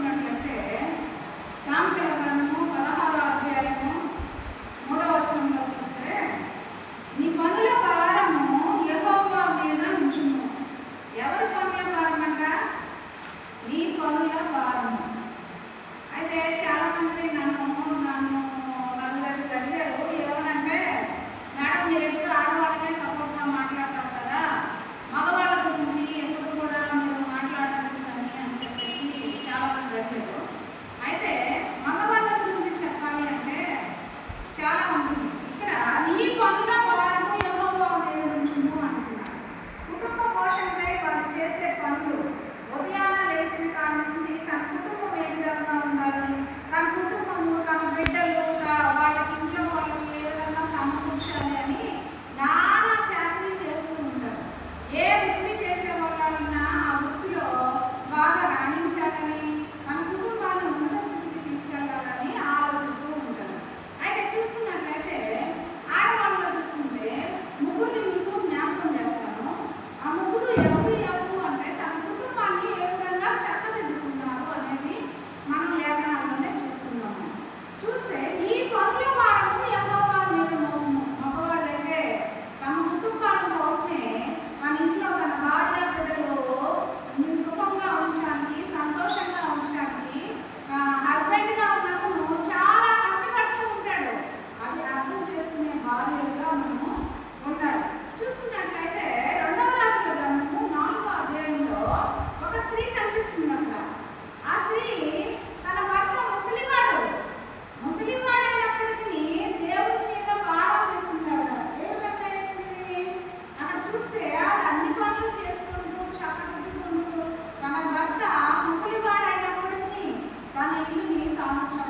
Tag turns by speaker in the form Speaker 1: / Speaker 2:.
Speaker 1: చూసుకున్నట్లయితే సామెతల గ్రంథము పదహారో అధ్యాయము మూడవ వచనంలో చూస్తే నీ పనుల భారము యెహోవా మీద నుంచుము ఎవరి పనుల భారం అంట నీ పనుల భారము అయితే చాలా మంది నన్ను నన్ను నన్ను అడిగారు ఏమనంటే మేడం మీరు ఎప్పుడు ఆడవాళ్ళు చేసే పనులు ఉదయాన లేచిన కాడ నుంచి తన కుటుంబం ఏ విధంగా ఉండాలి? মানুষ